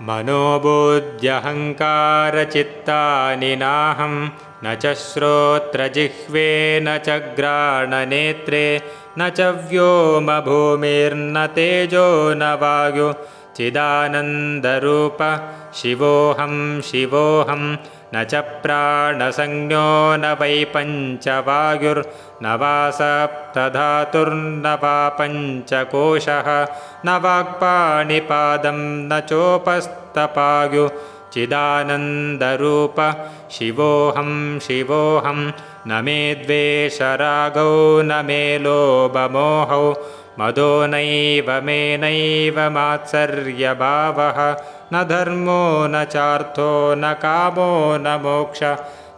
मनोबुद्ध्यहङ्कारचित्तानि नाहं न च श्रोत्रजिह्वे न च ग्राणनेत्रे न च व्योमभूमिर्न तेजो न वायु चिदानन्दरूप। शिवोऽहं शिवोऽहं न च प्राणसंज्ञो न वै पञ्चवायुर्न वा सप्तधातुर्न वा पञ्चकोशः न वाक्पाणिपादं न चोपस्तपायु चिदानन्दरूप शिवोऽहं शिवोऽहं न मे द्वेषरागौ न मे लोभमोहौ। मदो नैव मे नैव मात्सर्यभावः। न धर्मो न चार्थो न कामो न मोक्ष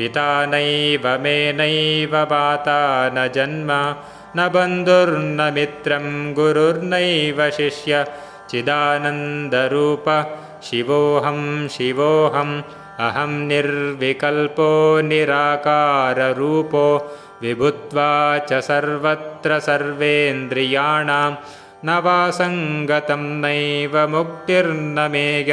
पिता नैव मे नैव माता न जन्म न बन्धुर्न मित्रं गुरुर्नैव शिष्य। चिदानन्दरूप शिवोऽहं शिवोऽहम् अहं निर्विकल्पो निराकाररूपो विभुत्वा च सर्वत्र सर्वेन्द्रियाणां न वा सङ्गतं नैव मुक्तिर्न मेय